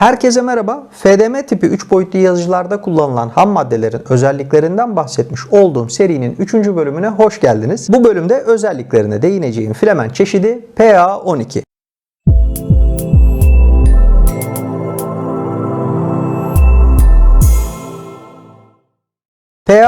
Herkese merhaba. FDM tipi 3 boyutlu yazıcılarda kullanılan ham maddelerin özelliklerinden bahsetmiş olduğum serinin 3. bölümüne hoş geldiniz. Bu bölümde özelliklerine değineceğim filament çeşidi PA12.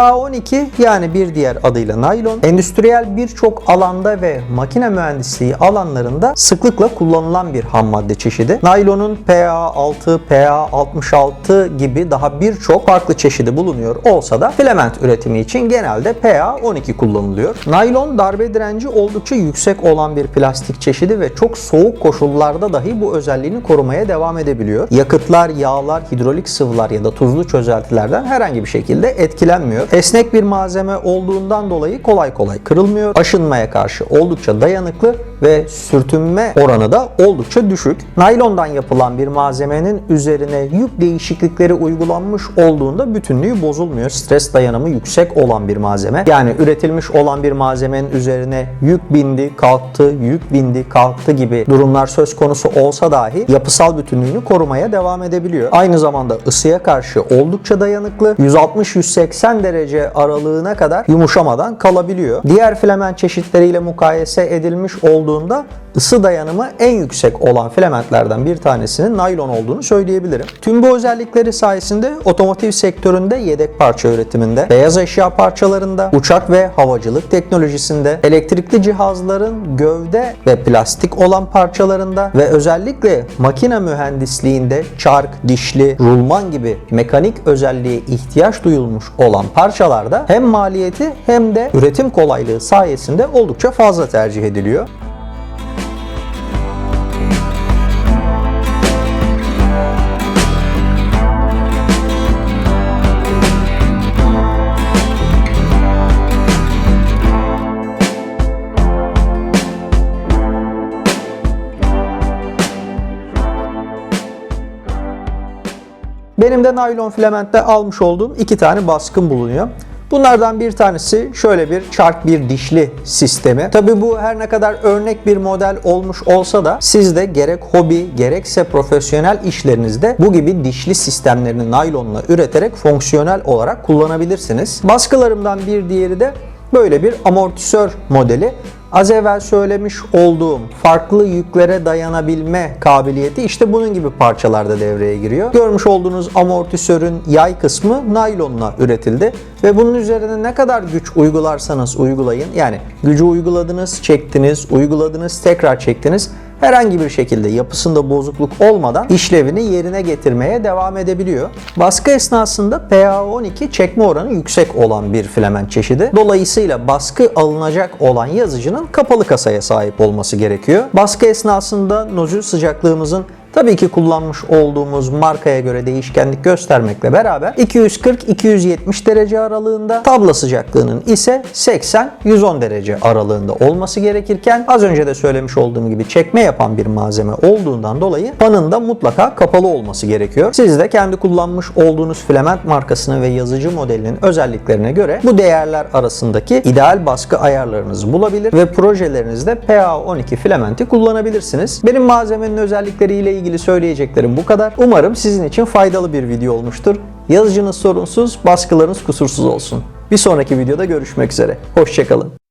PA12 yani bir diğer adıyla naylon, endüstriyel birçok alanda ve makine mühendisliği alanlarında sıklıkla kullanılan bir ham madde çeşidi. Naylonun PA6, PA66 gibi daha birçok farklı çeşidi bulunuyor olsa da filament üretimi için genelde PA12 kullanılıyor. Naylon darbe direnci oldukça yüksek olan bir plastik çeşidi ve çok soğuk koşullarda dahi bu özelliğini korumaya devam edebiliyor. Yakıtlar, yağlar, hidrolik sıvılar ya da tuzlu çözeltilerden herhangi bir şekilde etkilenmiyor. Esnek bir malzeme olduğundan dolayı kolay kolay kırılmıyor. Aşınmaya karşı oldukça dayanıklı ve sürtünme oranı da oldukça düşük. Naylondan yapılan bir malzemenin üzerine yük değişiklikleri uygulanmış olduğunda bütünlüğü bozulmuyor. Stres dayanımı yüksek olan bir malzeme. Yani üretilmiş olan bir malzemenin üzerine yük bindi, kalktı, yük bindi, kalktı gibi durumlar söz konusu olsa dahi yapısal bütünlüğünü korumaya devam edebiliyor. Aynı zamanda ısıya karşı oldukça dayanıklı. 160-180 derece aralığına kadar yumuşamadan kalabiliyor. Diğer filament çeşitleriyle mukayese edilmiş olduğunda ısı dayanımı en yüksek olan filamentlerden bir tanesinin naylon olduğunu söyleyebilirim. Tüm bu özellikleri sayesinde otomotiv sektöründe yedek parça üretiminde, beyaz eşya parçalarında, uçak ve havacılık teknolojisinde, elektrikli cihazların gövde ve plastik olan parçalarında ve özellikle makine mühendisliğinde çark, dişli, rulman gibi mekanik özelliğe ihtiyaç duyulmuş olan parçalarda hem maliyeti hem de üretim kolaylığı sayesinde oldukça fazla tercih ediliyor. Benim de naylon filamentte almış olduğum iki tane baskın bulunuyor. Bunlardan bir tanesi şöyle bir çark bir dişli sistemi. Tabi bu her ne kadar örnek bir model olmuş olsa da siz de gerek hobi gerekse profesyonel işlerinizde bu gibi dişli sistemlerini naylonla üreterek fonksiyonel olarak kullanabilirsiniz. Baskılarımdan bir diğeri de böyle bir amortisör modeli. Az evvel söylemiş olduğum farklı yüklere dayanabilme kabiliyeti işte bunun gibi parçalarda devreye giriyor. Görmüş olduğunuz amortisörün yay kısmı naylonla üretildi ve bunun üzerine ne kadar güç uygularsanız uygulayın yani gücü uyguladınız, çektiniz, uyguladınız, tekrar çektiniz herhangi bir şekilde yapısında bozukluk olmadan işlevini yerine getirmeye devam edebiliyor. Baskı esnasında PA12 çekme oranı yüksek olan bir filament çeşidi. Dolayısıyla baskı alınacak olan yazıcının kapalı kasaya sahip olması gerekiyor. Baskı esnasında nozül sıcaklığımızın Tabii ki kullanmış olduğumuz markaya göre değişkenlik göstermekle beraber 240-270 derece aralığında tabla sıcaklığının ise 80-110 derece aralığında olması gerekirken az önce de söylemiş olduğum gibi çekme yapan bir malzeme olduğundan dolayı fanın da mutlaka kapalı olması gerekiyor. Siz de kendi kullanmış olduğunuz filament markasını ve yazıcı modelinin özelliklerine göre bu değerler arasındaki ideal baskı ayarlarınızı bulabilir ve projelerinizde PA12 filamenti kullanabilirsiniz. Benim malzemenin özellikleriyle ilgili söyleyeceklerim bu kadar. Umarım sizin için faydalı bir video olmuştur. Yazıcınız sorunsuz, baskılarınız kusursuz olsun. Bir sonraki videoda görüşmek üzere. Hoşçakalın.